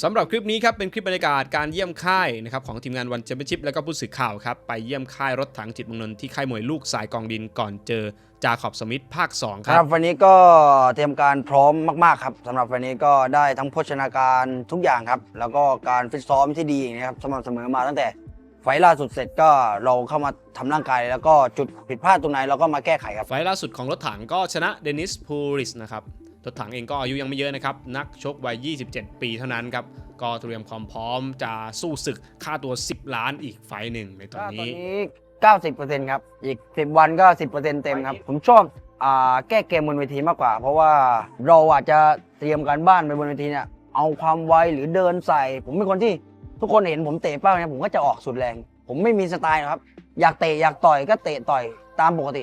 สำหรับคลิปนี้ครับเป็นคลิปบรรยากาศการเยี่ยมค่ายนะครับของทีมงานวันแชมเปี้ยนชิพและก็ผู้สื่อข่าวครับไปเยี่ยมค่ายรถถังจิตเมืองนนท์ที่ค่ายมวยลูกสายกองดินก่อนเจอจาขอบสมิธภาค 2 คครัรับบวันนี้ก็เตรียมการพร้อมมาก ๆ ครับสำหรับวันนี้ก็ได้ทั้งโภชนาการทุกอย่างครับ แล้วก็การฟิตซ้อมที่ดีนะครับสม่ำเสมอมาตั้งแต่ไฟล์ล่าสุดเสร็จก็เราเข้ามาทำร่างกาย แล้วก็จุดผิดพลาดตรงไหนเราก็มาแก้ไขครับ ไฟล์ล่าสุดของรถถังก็ชนะเดนิสพูริสนะครับ รถถังเองก็อายุยังไม่เยอะนะครับ นักชกวัย 27 ปีเท่านั้นครับ ก็เตรียมความพร้อมจะสู้ศึกค่าตัว 10 ล้านอีกไฟล์หนึ่งในตอนก็ตอนนี้นี้ 90%ครับ อีก 10 วันก็ 10%เต็มครับ ผมชอบอ่าแก้เกมบนเวทีมากกว่า เพราะว่าเราอาจจะเตรียมการบ้านไปบนเวทีเนี่ย เอาความไวหรือเดินใส่ ผมเป็นคนที่ทุกคนเห็นผมเตะเป้าเนี่ยผมก็จะออกสุดแรง ผมไม่มีสไตล์หรอกครับ อยากเตะอยากต่อยก็เตะต่อยตามปกติ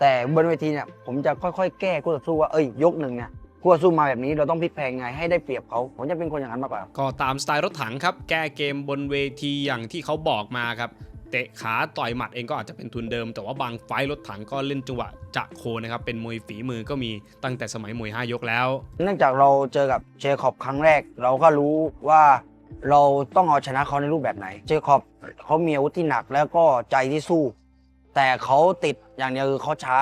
แต่บนเวทีเนี่ยผมจะค่อยๆ แก้คู่ต่อสู้ว่าเอ้ยยกหนึ่งเนี่ยคู่ต่อสู้มาแบบนี้เราต้องพลิกแพลงไงให้ได้เปรียบเขาผมจะเป็นคนอย่างนั้นมากกว่า ก็ตามสไตล์รถถังครับ แก้เกมบนเวทีอย่างที่เขาบอกมาครับเตะขาต่อยหมัดเองก็อาจจะเป็นทุนเดิม แต่ว่าบางไฟล์รถถังก็เล่นจังหวะจะโคนะครับ เป็นมวยฝีมือก็มีตั้งแต่สมัยมวย 5 ยกแล้ว เนื่องจากเราเจอกับเจคอบครั้งแรก เราก็รู้ว่าเราต้องเอาชนะเขาในรูปแบบไหน เจคอบเขามีอาวุธที่หนักแล้วก็ใจที่สู้ แต่เขาติดอย่างเดียวคือเขาช้า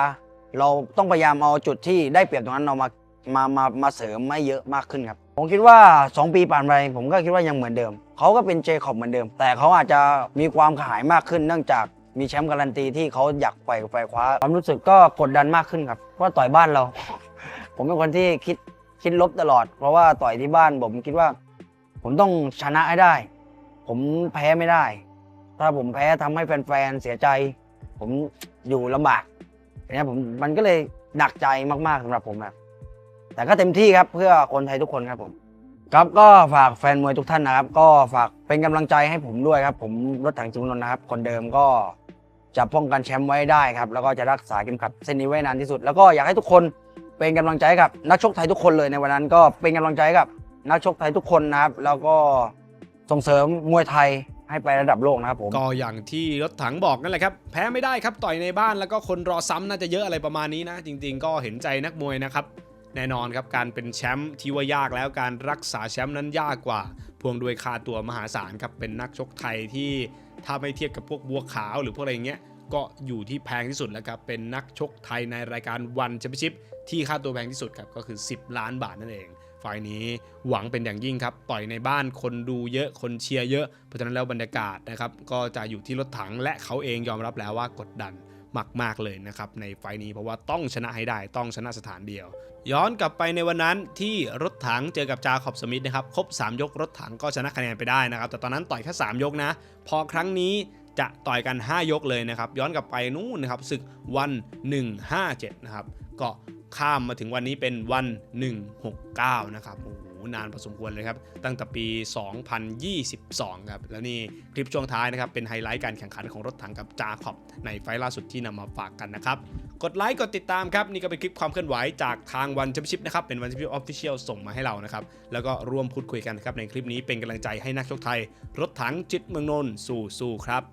เราต้องพยายามเอาจุดที่ได้เปรียบตรงนั้นเรามามามามาเสริมไม่เยอะมากขึ้นครับ ผมคิดว่า 2 ปีผ่านไปผมก็คิดว่ายังเหมือนเดิม เขาก็เป็นเจคอบเหมือนเดิม แต่เขาอาจจะมีความขายมากขึ้นเนื่องจากมีแชมป์การันตีที่เขาอยากไปไฟคว้าความรู้สึกก็กดดันมากขึ้นครับเพราะต่อยบ้านเรา ผมเป็นคนที่คิดคิดลบตลอด เพราะว่าต่อยที่บ้านผมคิดว่า ผมต้องชนะให้ได้ ผมแพ้ไม่ได้ ถ้าผมแพ้ทำให้แฟนๆเสียใจ ผมอยู่ลำบากอย่างนี้ยผมมันก็เลยหนักใจมากๆสำหรับผมครับแต่ก็เต็มที่ครับเพื่อคนไทยทุกคนครับผม ครับก็ฝากแฟนมวยทุกท่านนะครับ ก็ฝากเป็นกำลังใจให้ผมด้วยครับ ผมรถถังจิงนนนะครับ คนเดิมก็จะป้องกันแชมป์ไว้ได้ครับ แล้วก็จะรักษาเข็มขัดเส้นนี้ไว้นานที่สุด แล้วก็อยากให้ทุกคนเป็นกำลังใจกับนักชกไทยทุกคนเลยในวันนั้น ก็เป็นกำลังใจกับนักชกไทยทุกคนนะครับ แล้วก็ส่งเสริมมวยไทย ให้ไประดับโลกนะครับผม ก็อย่างที่รถถังบอกนั่นแหละครับ แพ้ไม่ได้ครับต่อยในบ้านแล้วก็คนรอซ้ำน่าจะเยอะอะไรประมาณนี้นะ จริง ๆ ก็เห็นใจนักมวยนะครับ แน่นอนครับการเป็นแชมป์ที่ว่ายากแล้วการรักษาแชมป์นั้นยากกว่า พวงด้วยค่าตัวมหาศาลครับเป็นนักชกไทยที่ถ้าไม่เทียบกับพวกบัวขาวหรือพวกอะไรเงี้ยก็อยู่ที่แพงที่สุดแล้วครับเป็นนักชกไทยในรายการวันแชมเปี้ยนชิพที่ค่าตัวแพงที่สุดครับก็คือ 10 ล้านบาทนั่นเอง ฝ่ายนี้หวังเป็นอย่างยิ่งครับ ต่อยในบ้านคนดูเยอะคนเชียร์เยอะ เพราะฉะนั้นแล้วบรรยากาศนะครับก็จะอยู่ที่รถถังและเขาเองยอมรับแล้วว่ากดดันมากๆเลยนะครับในไฟนี้เพราะว่าต้องชนะให้ได้ต้องชนะสถานเดียว ย้อนกลับไปในวันนั้นที่รถถังเจอกับจาขอบสมิธนะครับครบ 3 ยกรถถังก็ชนะคะแนนไปได้นะครับ แต่ตอนนั้นต่อยแค่3ยกนะ พอครั้งนี้จะต่อยกัน 5 ยกเลยนะครับ ย้อนกลับไปนู่นนะครับศึกวัน 157 นะครับก็ ข้ามมาถึงวันนี้เป็นวัน 169 นะครับโอ้โหนานพอสมควรเลยครับ ตั้งแต่ปี 2022 ครับ แล้วนี่คลิปช่วงท้ายนะครับ เป็นไฮไลท์การแข่งขันของรถถังกับจาขอบในไฟล์ล่าสุดที่นำมาฝากกันนะครับ กดไลค์ กดติดตามครับ นี่ก็เป็นคลิปความเคลื่อนไหวจากทางวันแชมเปี้ยนชิพนะครับ เป็นวันแชมเปี้ยนออฟฟิเชียลส่งมาให้เรานะครับ แล้วก็ร่วมพูดคุยกันนะครับในคลิปนี้เป็นกำลังใจให้นักชกไทย รถถังจิตเมืองนนท์สู้ๆครับ